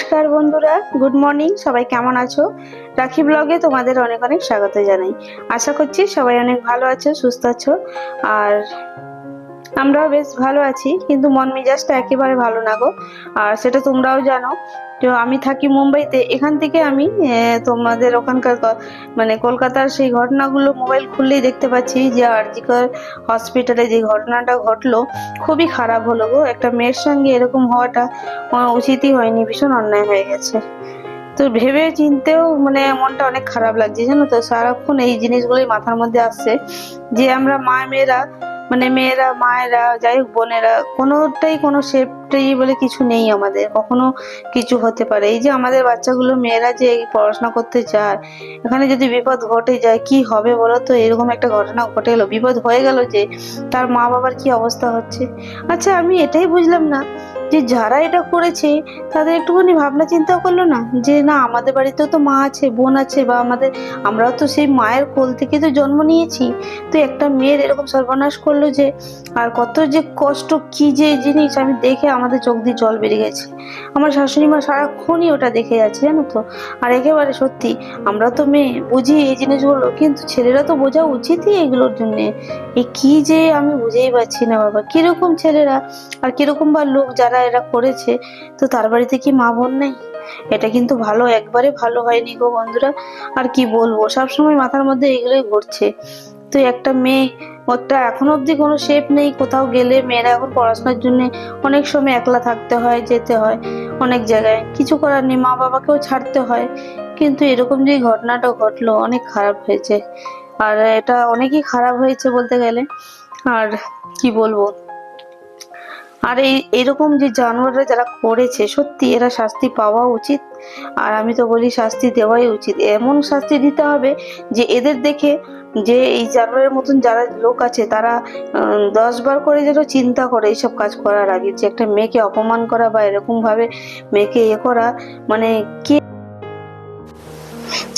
নমস্কার বন্ধুরা good morning সবাই কেমন আছো? রাখি ব্লগে তোমাদের অনেক অনেক স্বাগত জানাই। আশা করছি সবাই অনেক ভালো আছো, সুস্থ আছো। আর আমরাও বেশ ভালো আছি, কিন্তু মন মেজাজটা একেবারে ভালো না গো। আর সেটা তোমরাও জানো, তো আমি থাকি মুম্বাইতে, এখান থেকে আমি তোমাদের ওখানকার মানে কলকাতার সেই ঘটনাগুলো মোবাইল খুললেই দেখতে পাচ্ছি যে আরজিকর হসপিটালে যে ঘটনাটা ঘটলো, খুবই খারাপ হলো গো। একটা মেয়ের সঙ্গে এরকম হওয়াটা উচিতই হয়নি, ভীষণ অন্যায় হয়ে গেছে। তো ভেবে চিনতেও মানে মনটা অনেক খারাপ লাগছে, জানো তো? সারাক্ষণ এই জিনিসগুলোই মাথার মধ্যে আসছে যে আমরা মা মেয়েরা মানে মেয়েরা, মায়েরা, যাই হোক বোনেরা, কোনোটাই কোনো সেফটি বলে কিছু নেই আমাদের। কখনো কিছু হতে পারে। এই যে আমাদের বাচ্চাগুলো, মেয়েরা যে পড়াশোনা করতে যায়, এখানে যদি বিপদ ঘটে যায়, কি হবে বলো তো এরকম একটা ঘটনা ঘটে গেলো বিপদ হয়ে গেল যে, তার মা বাবার কি অবস্থা হচ্ছে? আচ্ছা আমি এটাই বুঝলাম না। যে যারা এটা করেছে, তাদের একটুখানি ভাবনা চিন্তা করল না? যে না, আমাদের বাড়িতেও তো মা আছে, বোন আছে, বা আমাদের, আমরাও তো সেই মায়ের কোল থেকে তো জন্ম নিয়েছি। তো একটা মেয়ের এরকম সর্বনাশ করল যে, আর কত যে কষ্ট, কি যে জিনিস, আমি দেখে আমাদের চোখ দিয়ে জল বেরিয়ে গেছে। আমার শাশুড়ি মা সারাক্ষণই ওটা দেখে যাচ্ছে, জানো তো? আর একেবারে সত্যি, আমরা তো মেয়ে, বুঝি এই জিনিসগুলো, কিন্তু ছেলেরা তো বোঝা উচিতই এগুলোর জন্যে। এই কি যে আমি বুঝেই পাচ্ছি না, বাবা। কীরকম ছেলেরা, আর কীরকম বা লোক যারা এরা করেছে, তো তার বাড়িতে কি মা বোন নেই? এটা কিন্তু ভালো, একবারে ভালো হয়নি গো বন্ধুরা। আর কি বলব, সবসময় মাথার মধ্যে এগুলোই ঘুরছে। তো একটা মেয়ে, ওটা এখনও অবধি কোনো শেপ নেই, কোথাও গেলে মেয়েরা এখন পড়াশোনার জন্য অনেক সময় একলা থাকতে হয়, যেতে হয়, অনেক জায়গায়। কিছু করার নেই, মা বাবাকেও ছাড়তে হয়। কিন্তু এরকম যে ঘটনাটা ঘটলো, অনেক খারাপ হয়েছে। আর এটা অনেকই খারাপ হয়েছে বলতে গেলে। আর কি বলব আর এই এরকম যে জানোয়াররা যারা করেছে সত্যি এরা শাস্তি পাওয়া উচিত। আর আমি তো বলি শাস্তি দেওয়াই উচিত। এমন শাস্তি দিতে হবে যে এদের দেখে যে এই জানোয়ারের মতন যারা লোক আছে তারা উম, দশ বার করে যেন চিন্তা করে এইসব কাজ করার আগে যে একটা মেয়েকে অপমান করা বা এরকম ভাবে মেয়েকে ইয়ে করা মানে কে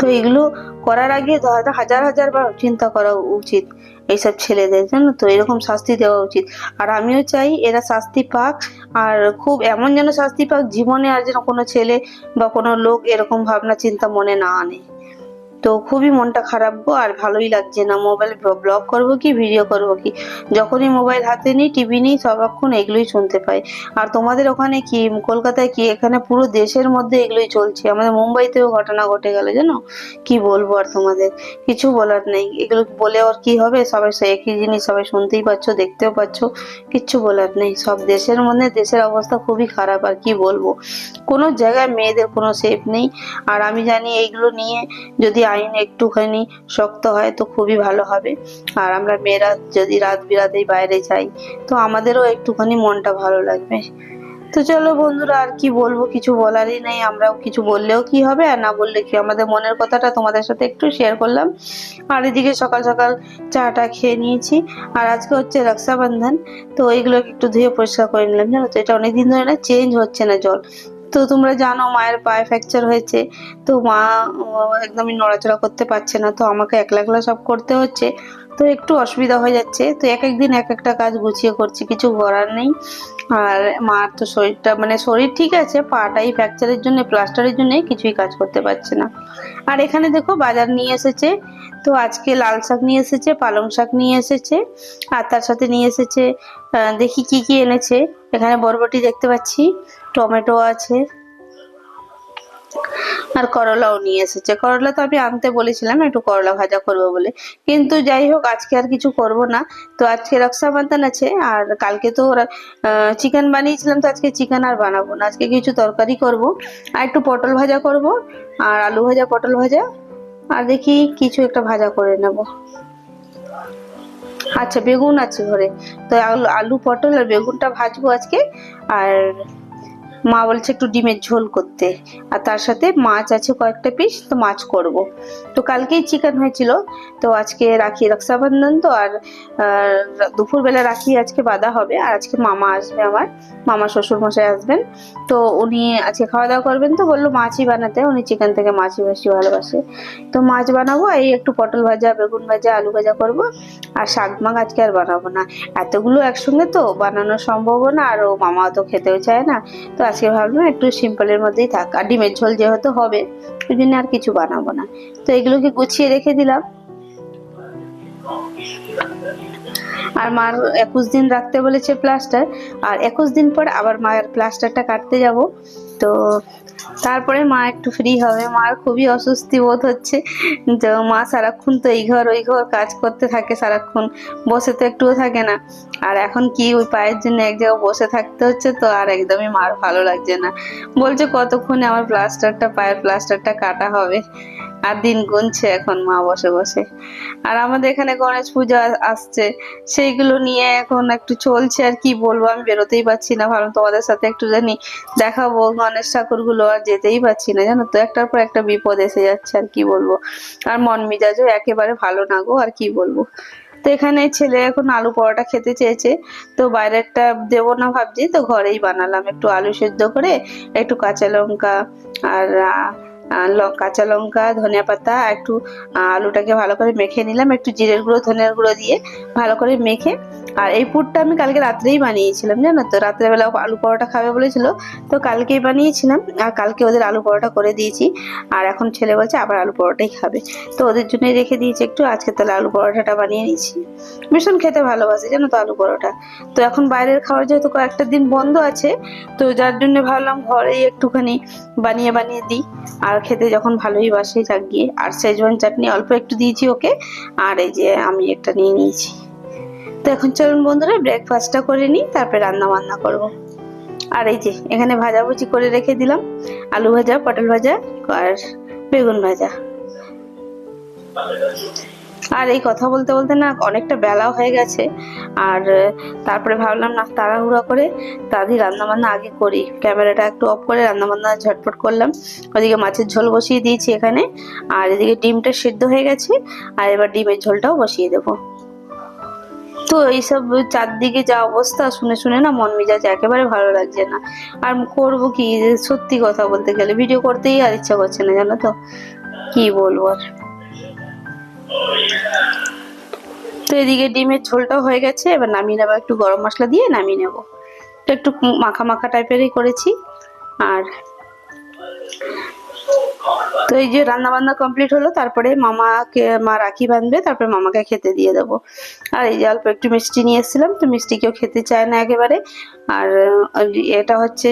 তো এগুলো করার আগে হাজার হাজার বার চিন্তা করা উচিত। এইসব ছেলেদের জানো তো? এরকম শাস্তি দেওয়া উচিত। আর আমিও চাই এরা শাস্তি পাক, আর খুব এমন যেন শাস্তি পাক, জীবনে আর যেন কোনো ছেলে বা কোনো লোক এরকম ভাবনা চিন্তা মনে না আনে। তো খুবই মনটা খারাপ গো, আর ভালোই লাগছে না। মোবাইল ব্লগ করব কি ভিডিও করব কি? যখনই মোবাইল হাতে নিই টিভি নিই, সবক্ষণ এগুলোই শুনতে পাই। আর তোমাদের ওখানে কি, কলকাতায় কি, এখানে পুরো দেশের মধ্যে এগুলোই চলছে? আমাদের মুম্বাইতেও ঘটনা ঘটে গেল, জানো? কি বলব আর তোমাদের? কিছু বলার নেই। এগুলো বলে আর কি হবে? সবাই একই জিনিস সবাই শুনতেই পাচ্ছ, দেখতেও পাচ্ছ। কিচ্ছু বলার নেই। সব দেশের মধ্যে দেশের অবস্থা খুবই খারাপ, আর কি বলব? কোনো জায়গায় মেয়েদের কোনো সেফ নেই। আর আমি জানি এইগুলো নিয়ে যদি আইন একটুখানি শক্ত হয় তো খুবই ভালো হবে। আর আমরা মেয়েরা যদি রাত বিরাতেই বাইরে যাই, তো আমাদেরও একটুখানি মনটা ভালো লাগবে। তো চলো বন্ধুরা, আর কি বলব? কিছু বলারই নেই। আমরাও কিছু বললেও কি হবে আর না বললে কি? আমাদের মনের কথাটা তোমাদের সাথে একটু শেয়ার করলাম। আর এদিকে সকাল সকাল চাটা খেয়ে নিয়েছি। আর আজকে হচ্ছে রক্ষাবন্ধন। তো এইগুলোকে একটু ধুয়ে পরিষ্কার করে নিলাম। জানো তো, এটা অনেকদিন ধরে না চেঞ্জ হচ্ছে না জল। তো তোমরা জানো মায়ের পায়ে ফ্র্যাকচার হয়েছে, তো মা একদমই নড়াচড়া করতে পারছে না, তো আমাকে একলা একলা সব করতে হচ্ছে। তো একটু অসুবিধা হয়ে যাচ্ছে, তো এক একদিন এক একটা কাজ গুছিয়ে করছি, কিছু করার নেই। আর মার তো শরীরটা মানে শরীর ঠিক আছে, পাটাই ফ্র্যাকচারের জন্য প্লাস্টারের জন্য কিছুই কাজ করতে পারছে না। আর এখানে দেখো বাজার নিয়ে এসেছে, তো আজকে লাল শাক নিয়ে এসেছে, পালং শাক নিয়ে এসেছে, আর তার সাথে নিয়ে এসেছে দেখি কি কি এনেছে। এখানে বরবটি দেখতে পাচ্ছি টমেটো আছে। আর করলাও নিয়ে এসেছে। করলা তো আমি আনতে বলেছিলাম, একটু করলা ভাজা করব বলে। কিন্তু যাই হোক, আজকে আর কিছু করব না। তো আজকে রক্সা রক্ষাবন্ধন আছে, আর কালকে তো ওরা চিকেন বানিয়েছিলাম, তো আজকে চিকেন আর বানাবো না। আজকে কিছু তরকারি করব। আর একটু পটল ভাজা করব, আর আলু ভাজা, পটল ভাজা। আর দেখি কিছু একটা ভাজা করে নেব। আচ্ছা বেগুন আছে ঘরে। তো আলু আলু, পটল আর বেগুনটা ভাজবো আজকে। আর মা বলছে একটু ডিমের ঝোল করতে। আর তার সাথে মাছ আছে কয়েকটা পিস তো মাছ করব। তো কালকেই চিকেন হয়েছিল, তো আজকে রাখি রক্ষাবন্ধন তো, আর দুপুরবেলা রাখি আজকে বাঁধা হবে, আর আজকে মামা আসবে আমার, মামা শ্বশুর মশাই আসবেন। তো উনি আজকে খাওয়া দাওয়া করবেন তো, বলল মাছই বানাতে, উনি চিকেন থেকে মাছই বেশি ভালোবাসে। তো মাছ বানাবো এই একটু পটল ভাজা, বেগুন ভাজা, আলু ভাজা করব, আর শাক মাগ আজকে আর বানাবো না। এতগুলো একসঙ্গে তো বানানো সম্ভব না, আর ও মামা তো খেতেও চায় না। তো আজকে ভাবলাম একটু সিম্পলের মধ্যেই থাক। আর ডিমের ঝোল যেহেতু হবে ওই জন্য আর কিছু বানাবো না। তো এগুলোকে গুছিয়ে রেখে দিলাম। আর মার একুশ দিন রাখতে বলেছে প্লাস্টার আর একুশ দিন পর আবার মায়ের প্লাস্টারটা কাটতে যাব। তো তারপরে মা একটু ফ্রি হবে। মার খুবই অস্বস্তি বোধ হচ্ছে তো মা সারাক্ষণ তো এই ঘর, ওই ঘর কাজ করতে থাকে, সারাক্ষণ বসে তো একটুও থাকে না। আর এখন কি ওই পায়ের জন্য এক জায়গায় বসে থাকতে হচ্ছে তো আর একদমই মার ভালো লাগছে না। বলছে কতক্ষণে আমার প্লাস্টারটা পায়ের প্লাস্টারটা কাটা হবে? আর দিন গুনছে এখন মা বসে বসে। আর আমাদের এখানে গণেশ পূজা আসছে, সেইগুলো নিয়ে এখন একটু চলছে আর কি বলব, আমি বেরোতেই পারছি না ভালো তোমাদের সাথে একটু জানি দেখাবো গণেশ ঠাকুরগুলো আর যেতেই পারছি না, জানো তো? একটার পর একটা বিপদ এসে যাচ্ছে আর কি বলব। আর মন মেজাজও একেবারে ভালো না গো, আর কি বলব? তো এখানে ছেলে এখন আলু পরোটা খেতে চেয়েছে, তো বাইরেরটা দেবো না ভাবছি, তো ঘরেই বানালাম একটু আলু সেদ্ধ করে, একটু কাঁচা লঙ্কা আর কাঁচা লঙ্কা, ধনিয়া পাতা একটু আলুটাকে ভালো করে মেখে নিলাম। একটু জিরের গুঁড়ো, ধনিয়ার গুঁড়ো দিয়ে ভালো করে মেখে আর এই পুরটা আমি কালকে রাত্রেই বানিয়েছিলাম, জানো তো? রাত্রেবেলা আলু পরোটা খাবে বলেছিল, তো কালকেই বানিয়েছিলাম। আর কালকে ওদের আলু পরোটা করে দিয়েছি। আর এখন ছেলে বলছে আবার আলু পরোটাই খাবে। তো ওদের জন্যই রেখে দিয়েছি একটু, আজকে তাহলে আলু পরোটাটা বানিয়ে নিয়েছি। ভীষণ খেতে ভালোবাসে, জানো তো আলু পরোটা। তো এখন বাইরের খাওয়ার যেহেতু কয়েকটা দিন বন্ধ আছে, তো যার জন্য ভাবলাম ঘরেই একটুখানি বানিয়ে বানিয়ে দিই। আর খেতে যখন ভালোই বাসে গিয়ে আর সেজওয়ান চাটনি অল্প একটু দিয়েছি ওকে। আর এই যে আমি একটা নিয়ে নিয়েছি। তো এখন চলুন বন্ধুরা ব্রেকফাস্টটা করে নিই, তারপরে রান্না বান্না করব। আর এই যে, এখানে ভাজাভুজি করে রেখে দিলাম, আলু ভাজা, পটল ভাজা আর বেগুন ভাজা। আর এই কথা বলতে বলতে না অনেকটা বেলাও হয়ে গেছে, আর তারপরে ভাবলাম না, তাড়াহুড়া করে তাড়াতাড়ি রান্না বান্না আগে করি। ক্যামেরাটা একটু অফ করে রান্না বান্না ঝটপট করলাম। ওদিকে মাছের ঝোল বসিয়ে দিয়েছি এখানে, আর এদিকে ডিমটা সিদ্ধ হয়ে গেছে, আর এবার ডিমের ঝোলটাও বসিয়ে দেবো। তো এইসব চারদিকে যা অবস্থা, শুনে শুনে না মন মেজাজ একেবারে ভালো লাগছে না। আর করব কি? সত্যি কথা বলতে গেলে ভিডিও করতেই আর ইচ্ছা করছে না, জানো তো? কি বলব আর? তো এদিকে ডিমের ঝোলটাও হয়ে গেছে, এবার নামিয়ে নেব একটু গরম মশলা দিয়ে, নামিয়ে নেব। তো একটু মাখা মাখা টাইপেরই করেছি, আর তো এই যে রান্না বান্না কমপ্লিট হলো, তারপরে মামাকে, মা রাখি বাঁধবে, তারপরে মামাকে খেতে দিয়ে দেবো। আর এই যে অল্প একটু মিষ্টি নিয়ে এসেছিলাম, তো মিষ্টি কেউ খেতে চায় না একেবারে। আর এটা হচ্ছে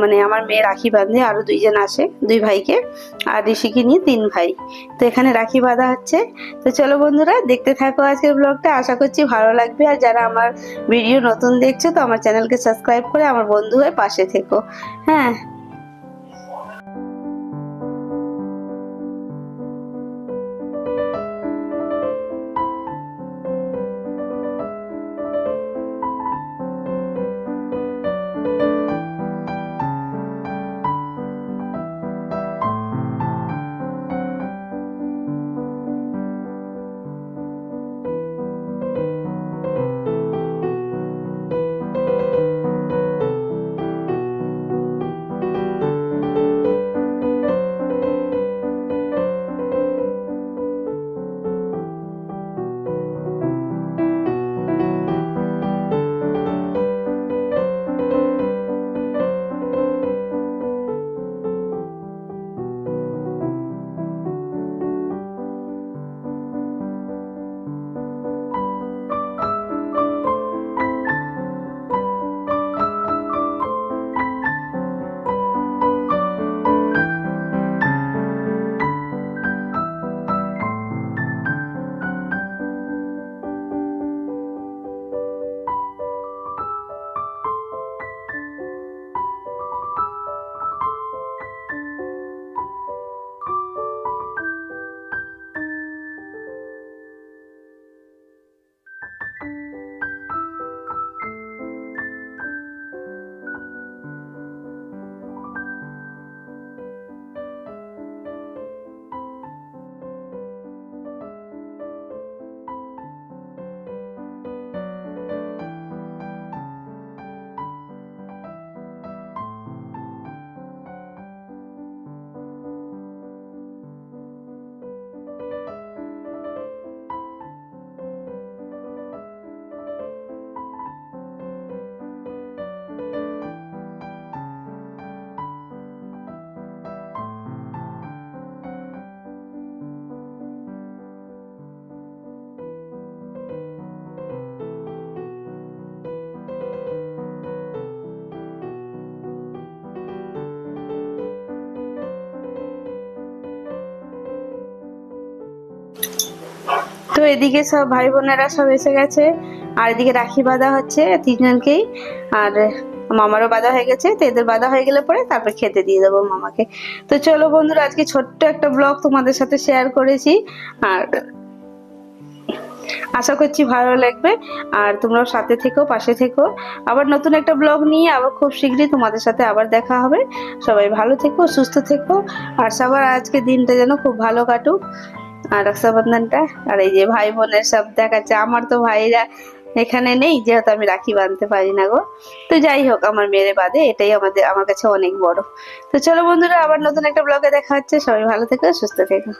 মানে আমার মেয়ে রাখি বাঁধে, আরও দুইজন আসে দুই ভাইকে, আর ঋষিকে নিয়ে তিন ভাই। তো এখানে রাখি বাঁধা হচ্ছে। তো চলো বন্ধুরা, দেখতে থাকো আজকের ব্লগটা আশা করছি ভালো লাগবে। আর যারা আমার ভিডিও নতুন দেখছ, তো আমার চ্যানেলকে সাবস্ক্রাইব করে আমার বন্ধু হয়ে পাশে থেকো। হ্যাঁ। এদিকে সব ভাই বোনেরা সব এসে গেছে, আর এদিকে রাখি বাঁধা হচ্ছে তিনজনকেই, আর মামারও বাঁধা হয়ে গেছে, তো এদের বাঁধা হয়ে গেলে পরে তারপর খেতে দিয়ে দেবো মামাকে। তো চলো বন্ধুরা, আজকে ছোট্ট একটা ব্লগ তোমাদের সাথে শেয়ার করেছি, আর আশা করছি ভালো লাগবে, আর তোমরাও সাথে থেকো, পাশে থেকো। আবার নতুন একটা ব্লগ নিয়ে আবার খুব শীঘ্রই তোমাদের সাথে আবার দেখা হবে। সবাই ভালো থেকো, সুস্থ থেকো, আর সবার আজকে দিনটা যেন খুব ভালো কাটুক। আর রক্ষাবন্ধনটা, আর এই যে ভাই বোনের সব দেখাচ্ছে, আমার তো ভাইরা এখানে নেই, যেহেতু আমি রাখি বাঁধতে পারি না গো। তো যাই হোক, আমার মেয়ের বাদে এটাই আমাদের, আমার কাছে অনেক বড়। তো চলো বন্ধুরা, আবার নতুন একটা ব্লগে দেখা হচ্ছে। সবাই ভালো থেকো, সুস্থ থেকো।